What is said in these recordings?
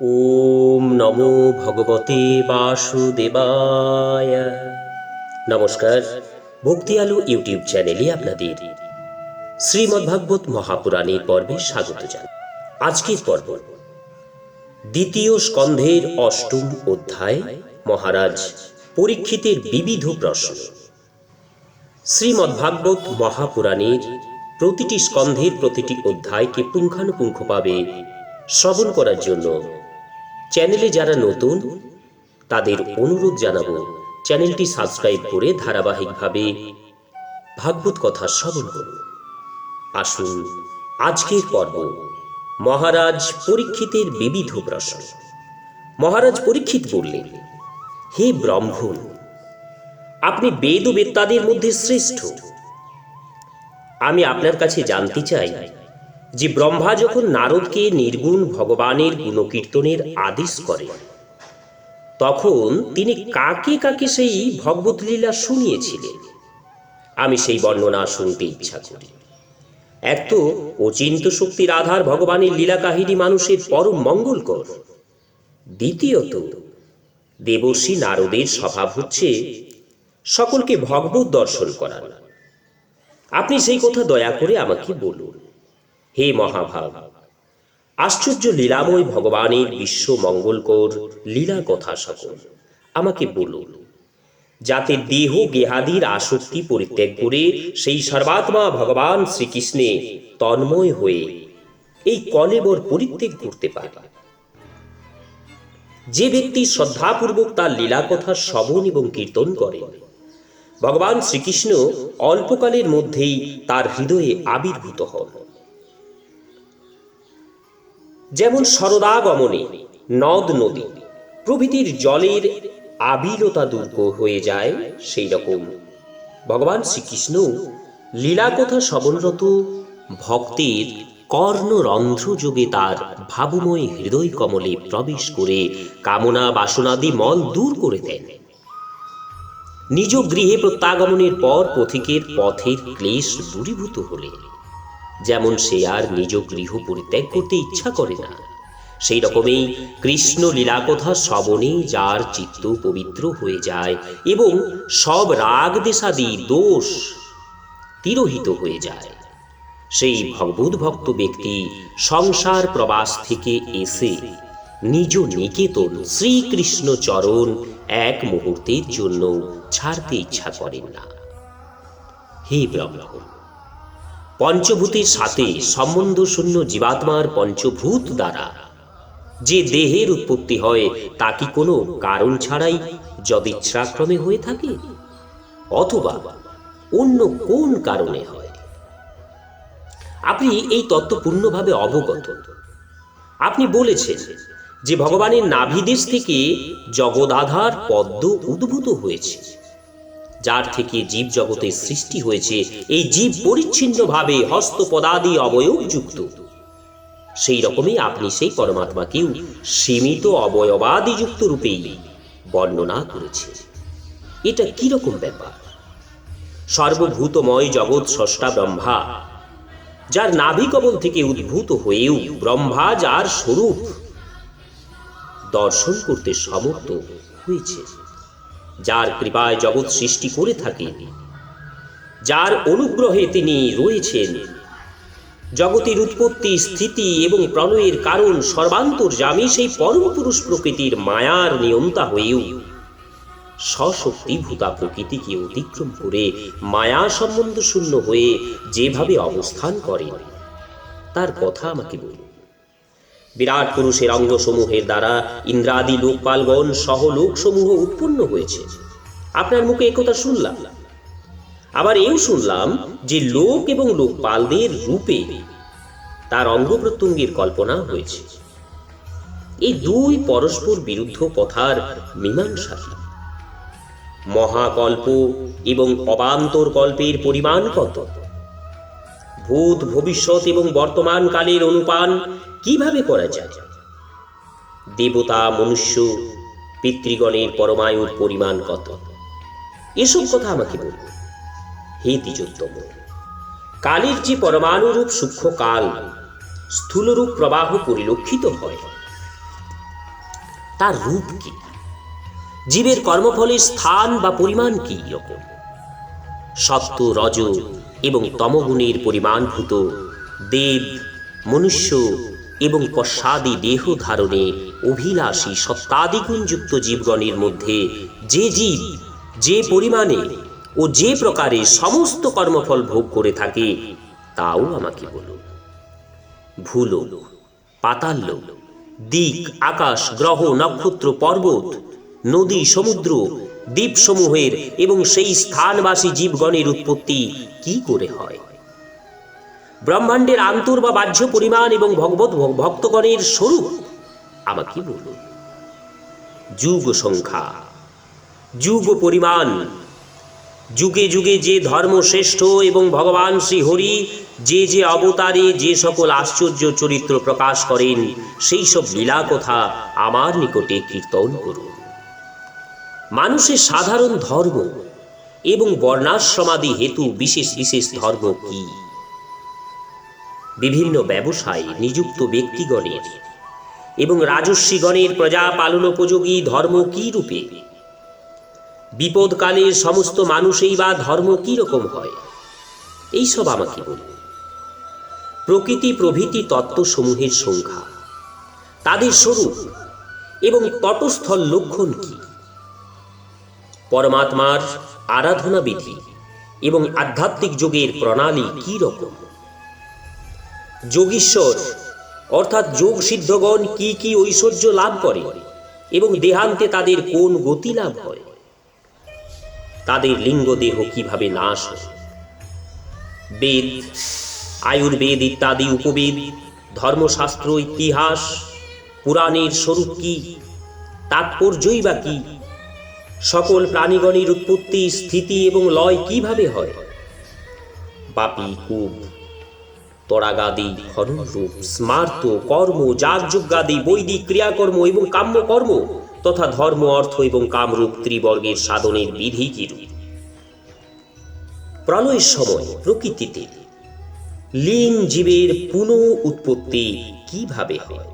ওম নমো ভগবতে বাসুদেবায়। নমস্কার, ভক্তি আলো ইউটিউব চ্যানেলে আপনাদের শ্রীমদ্ভাগবত মহাপুরাণের পর্বে স্বাগত জানাই। আজকের পর্ব, দ্বিতীয় স্কন্ধের অষ্টম অধ্যায়, মহারাজ পরীক্ষিতের বিবিধ প্রশ্ন। শ্রীমদ্ভাগবত মহাপুরাণের প্রতিটি স্কন্ধের প্রতিটি অধ্যায়কে পুঙ্খানুপুঙ্খভাবে শ্রবণ করার জন্য চ্যানেলে যারা নতুন, তাদের অনুরোধ জানাব চ্যানেলটি সাবস্ক্রাইব করে ধারাবাহিকভাবে ভাগবত কথা শ্রবণ করুন। আসুন, আজকের পর্ব মহারাজ পরীক্ষিতের বিবিধ প্রশ্ন। মহারাজ পরীক্ষিত বললেন, হে ব্রহ্মণ, আপনি বেদ ও বেত্তাদের মধ্যে শ্রেষ্ঠ। আমি আপনার কাছে জানতে চাই যে ব্রহ্মা যখন নারদকে নির্গুণ ভগবানের গুণকীর্তনের আদেশ করেন তখন তিনি কাকে কাকে সেই ভগবত লীলা শুনিয়েছিলেন? আমি সেই বর্ণনা শুনতে ইচ্ছা করি। এক তো অচিন্ত শক্তির আধার ভগবানের লীলা কাহিনী মানুষের পরম মঙ্গলকর। দ্বিতীয়ত, দেবর্ষী নারদের স্বভাব হচ্ছে সকলকে ভগবত দর্শন করার। আপনি সেই কথা দয়া করে আমাকে বলুন। হে মহাভাব আশ্চর্য লীলাময় ভগবানের বিশ্ব মঙ্গলকর লীলা কথা সকল, আমাকে বলুন যাতে দেহ গেহাদির আসক্তি পরিত্যাগ করে সেই সর্বাত্মা ভগবান শ্রীকৃষ্ণে তন্ময় হয়ে এই কলেবর পরিত্যাগ করতে পারে। যে ব্যক্তি শ্রদ্ধাপূর্বক তার লীলা কথা শ্রবণ এবং কীর্তন করে, ভগবান শ্রীকৃষ্ণ অল্পকালের মধ্যেই তার হৃদয়ে আবির্ভূত হন। যেমন সরদাগমনে নদ নদী, প্রভৃতির জলের আবিলতা দুর্গ হয়ে যায় সেই রকম। ভগবান শ্রীকৃষ্ণ লীলা কথা শ্রবণরত ভক্তের কর্ণরন্ধ্র যোগে তার ভাবময় হৃদয় কমলে প্রবেশ করে কামনা বাসনাদি মল দূর করে দেন। নিজ গৃহে প্রত্যাগমনের পর পথিকের পথের ক্লেশ দূরীভূত হলে। যেমন সে আর নিজ গৃহ পরিত্যাগ করতে ইচ্ছা করে না। সেই রকমই কৃষ্ণ লীলাকথা শ্রবণে যার চিত্ত পবিত্র হয়ে যায় এবং সব রাগ দেশাদি দোষ তিরোহিত হয়ে যায়। সেই ভগবত ভক্ত ব্যক্তি সংসার প্রবাস থেকে এসে নিজ নিকেতন শ্রীকৃষ্ণ চরণ এক মুহূর্তের জন্য ছাড়তে ইচ্ছা করেন না। হে ব্রহ্ম পঞ্চভূতের সাথে সম্বন্ধ শূন্য জীবাত্মার পঞ্চভূত দ্বারা। যে দেহের উৎপত্তি হয়, তা কি কোনো কারণ ছাড়াই যদিচ্ছাক্রমে হয়ে থাকে? অথবা অন্য কোন কারণে হয়? আপনি এই তত্ত্ব পূর্ণভাবে অবগত। আপনি বলেছেন যে ভগবানের নাভিদেশ থেকে জগদাধার পদ্ম উদ্ভূত হয়েছে। যার থেকে জীব জগতের সৃষ্টি হয়েছে, এই জীব পরিচ্ছিন্নভাবে হস্তপদাদি অবয়বযুক্ত। সেই রকমই আপনি সেই পরমাত্মাকেও সীমিত অবয়বাদিযুক্ত রূপেই বর্ণনা করেছেন। এটা কি রকম ব্যাপার? সর্বভূতময় জগৎ স্রষ্টা ব্রহ্মা, যার নাভিকবল থেকে উদ্ভূত হয়েও ব্রহ্মা যার স্বরূপ দর্শন করতে সমর্থ হয়েছে যার কৃপায় জগৎ সৃষ্টি করে থাকেন যার অনুগ্রহে তিনি রয়েছেন। জগতের উৎপত্তি, স্থিতি এবং প্রলয়ের কারণ সর্বান্তর্যামী সেই পরম পুরুষ প্রকৃতির মায়ার নিয়ন্তা হয়েও সশক্তিভূতা প্রকৃতিকে অতিক্রম করে মায়া সম্বন্ধ শূন্য হয়ে যেভাবে অবস্থান করেন, তার কথা আমাকে বলুন। বিরাট পুরুষের অঙ্গসমূহের দ্বারা ইন্দ্রাদি লোকপালগণ সহ লোকসমূহ উৎপন্ন হয়েছে। আপনার মুখে একথা শুনলাম। আবার এও শুনলাম যে লোক এবং লোকপালদের রূপে তার অঙ্গ প্রত্যঙ্গের কল্পনা হয়েছে। এই দুই পরস্পর বিরুদ্ধ কথার মীমাংসা কি? মহাকল্প এবং অবান্তর কল্পের পরিমাণ কত? ভূত, ভবিষ্যৎ এবং বর্তমান কালের অনুপান কীভাবে করা যায়? দেবতা, মনুষ্য, পিতৃগণের পরমায়ুর পরিমাণ কত? এসব কথা আমাকে বলুন। হে দ্বিজোত্তম, কালের যে পরমাণুরূপ সূক্ষ্ম কাল স্থূলরূপ প্রবাহ পরিলক্ষিত হয়, তার রূপ কি? জীবের কর্মফলের স্থান বা পরিমাণ কি রকম? সত্য রজ এবং তমগুণের পরিমাণভূত দেব, মনুষ্য এবং পশ্চাদি দেহ ধারণে অভিলাষী সত্তাদিগুণযুক্ত জীবগণের মধ্যে যে জীব, যে পরিমাণে ও যে প্রকারে সমস্ত কর্মফল ভোগ করে থাকে, তাও আমাকে বলুন ভূলোক পাতাল দিক, আকাশ, গ্রহ, নক্ষত্র, পর্বত, নদী, সমুদ্র দ্বীপসমূহের এবং সেই স্থানবাসী জীবগণের উৎপত্তি কি করে হয়? ব্রহ্মাণ্ডের আন্তর বা বাহ্য পরিমাণ এবং ভগবত ভক্তগণের স্বরূপ আমাকে বলুন। যুগ সংখ্যা, যুগ পরিমাণ, যুগে যুগে যে ধর্ম শ্রেষ্ঠ এবং ভগবান শ্রী হরি যে যে অবতারে যে সকল আশ্চর্য চরিত্র প্রকাশ করেন, সেই সব লীলা কথা আমার নিকটে কীর্তন করুন। মানুষের সাধারণ ধর্ম এবং বর্ণাশ্রমাদি হেতু বিশেষ বিশেষ ধর্ম কি? বিভিন্ন ব্যবসায় নিযুক্ত ব্যক্তিগণের এবং রাজস্বীগণের প্রজা পালনোপযোগী ধর্ম কি রূপে? বিপদকালে সমস্ত মানুষই বা ধর্ম কি রকম হয়? এইসব আমাকে বলুন। প্রকৃতি প্রভৃতি তত্ত্বসমূহের সংখ্যা, তাদের স্বরূপ এবং তটস্থল লক্ষণ কি? পরমাত্মার আরাধনা বিধি এবং আধ্যাত্মিক যোগের প্রণালী কি রকম? যোগীশ্বর, অর্থাৎ যোগ সিদ্ধগণ কি কি ঐশ্বর্য লাভ করে এবং দেহান্তে তাদের কোন গতি লাভ হয়? তাদের লিঙ্গ দেহ কীভাবে নাশ বেদ, আয়ুর্বেদ ইত্যাদি উপবেদ, ধর্মশাস্ত্র ইতিহাস, পুরাণের স্বরূপ কি, তাৎপর্যই বা কি? সকল প্রাণীগণের উৎপত্তি, স্থিতি এবং লয় কীভাবে হয়? বাপি কূপ, তরাগাদি হরণ রূপ স্মার্ত, কর্ম, যাগযজ্ঞাদি, বৈদিক ক্রিয়াকর্ম এবং কাম্যকর্ম তথা ধর্ম, অর্থ এবং কামরূপ ত্রিবর্গের সাধনের বিধি কিরূপ? প্রলয়ের সময়, প্রকৃতিতে, লীন জীবের পুনঃ উৎপত্তি কীভাবে হয়?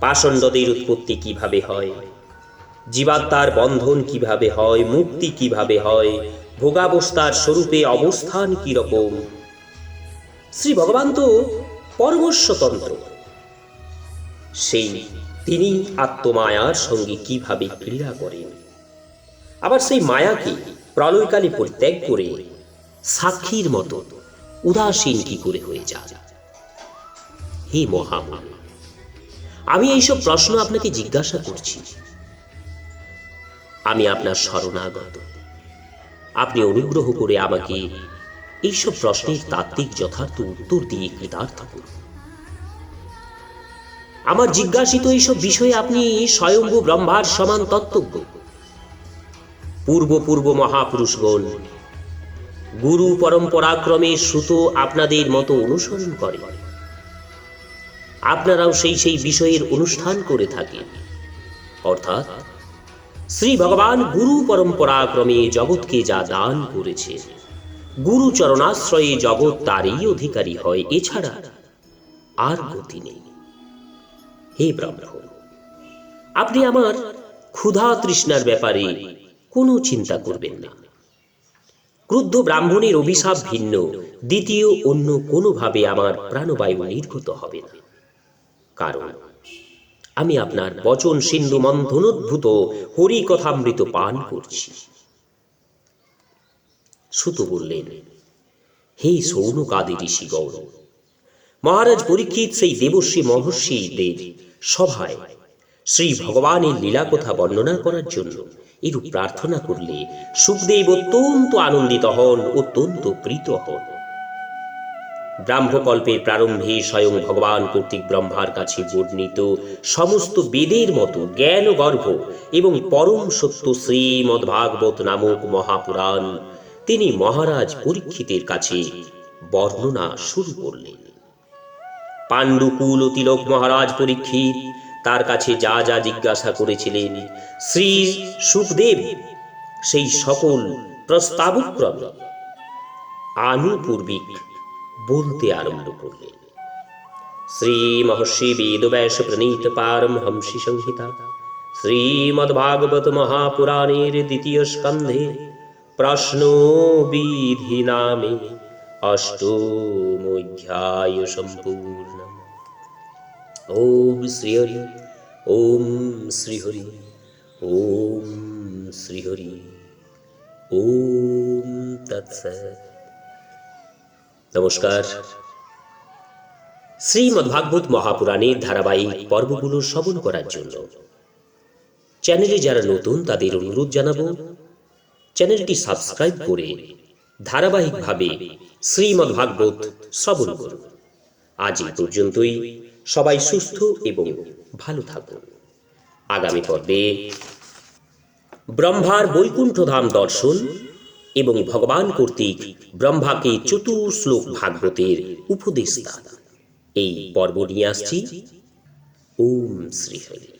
পাষণ্ডদের উৎপত্তি কীভাবে হয়? জীবাত্মার বন্ধন কীভাবে হয়, মুক্তি কীভাবে হয়, ভোগাবস্থার স্বরূপে অবস্থান কীরকম? শ্রী ভগবান তো পরমস্বতন্ত্র। সেই তিনি আত্মমায়ার সঙ্গে কীভাবে ক্রীড়া করেন? আবার সেই মায়াকে প্রলয়কালে পরিত্যাগ করে সাক্ষীর মতো উদাসীন কি করে হয়ে যান হে মহামায়া, আমি এইসব প্রশ্ন আপনাকে জিজ্ঞাসা করছি। আমি আপনার শরণাগত। আপনি অনুগ্রহ করে আমাকে এইসব প্রশ্নের তাত্ত্বিক যথার্থ উত্তর দিয়ে কৃতার্থ করুন। আমার জিজ্ঞাসিত এইসব বিষয়ে আপনি স্বয়ম্ভু ব্রহ্মার সমান তত্ত্বজ্ঞ। পূর্ব পূর্ব মহাপুরুষগণ, গুরু পরম্পরাক্রমে শ্রুত আপনাদের মতো অনুসরণ করে। আপনারাও সেই সেই বিষয়ের অনুষ্ঠান করে থাকেন। অর্থাৎ শ্রী ভগবান গুরু পরম্পরাক্রমে জগৎকে যা দান করেছে গুরু চরণাশ্রয়ে জগৎ তারই অধিকারী হয়, এছাড়া আর গতি নেই। হে ব্রাহ্মণ আপনি আমার ক্ষুধা তৃষ্ণার ব্যাপারে কোনো চিন্তা করবেন না। ক্রুদ্ধ ব্রাহ্মণের অভিশাপ ভিন্ন, দ্বিতীয় অন্য কোনোভাবে আমার প্রাণবায়ু নির্গত হবে না। কারণ আমি আপনার বচন সিন্ধু মন্থনোদ্ভূত হরি পান করছি। সুত বললেন, হে সৌন সৌনকাদি ঋষি গৌর, মহারাজ পরীক্ষিত সেই দেবশ্রী মহর্ষিদের সভায় শ্রী ভগবানের লীলা কথা বর্ণনা করার জন্য এরূপ প্রার্থনা করলে সুখদেব অত্যন্ত আনন্দিত হন, অত্যন্ত প্রীত হন। ব্রাহ্মকল্পের প্রারম্ভে স্বয়ং ভগবান কর্তৃক ব্রহ্মার কাছে বর্ণিত সমস্ত বেদের মতো জ্ঞান গর্ভ এবং পরম সত্য শ্রীমদ্ভাগবত নামক মহাপুরাণ তিনি মহারাজ পরীক্ষিতের কাছে বর্ণনা শুরু করলেন। পাণ্ডুকুল ও তিলক মহারাজ পরীক্ষিত তার কাছে যা যা জিজ্ঞাসা করেছিলেন শ্রী সুখদেব সেই সকল প্রস্তাবক্রমে। আনুপূর্বিক বলতে আরম্ভ করলেন শ্রী মহর্ষি বেদব্যাস প্রণীত পারমহংসী সংহিতা শ্রীমদ্ভাগবত মহাপুরাণের দ্বিতীয় স্কন্ধে প্রশ্ন বিধি নামে অষ্টমোধ্যায় সম্পূর্ণ। ওম শ্রীহরি ওম শ্রীহরি ওম শ্রীহরি, ওম তৎসৎ নমস্কার। শ্রীমদ্ভাগবত মহাপুরাণের ধারাবাহিক পর্বগুলো শ্রবণ করার জন্য চ্যানেলে যারা নতুন তাদের অনুরোধ জানাব, চ্যানেলটি সাবস্ক্রাইব করে ধারাবাহিকভাবে শ্রীমদ্ভাগবত শ্রবণ করুন। আজ এই পর্যন্তই। সবাই সুস্থ এবং ভালো থাকুন। আগামী পর্বে ব্রহ্মার বৈকুণ্ঠ ধাম দর্শন এবং ভগবান কর্তৃক ব্রহ্মাকে চতুর্শ্লোক ভাগবতের উপদেশ এই পর্ব নিয়ে আসছি। ওম শ্রীহরি।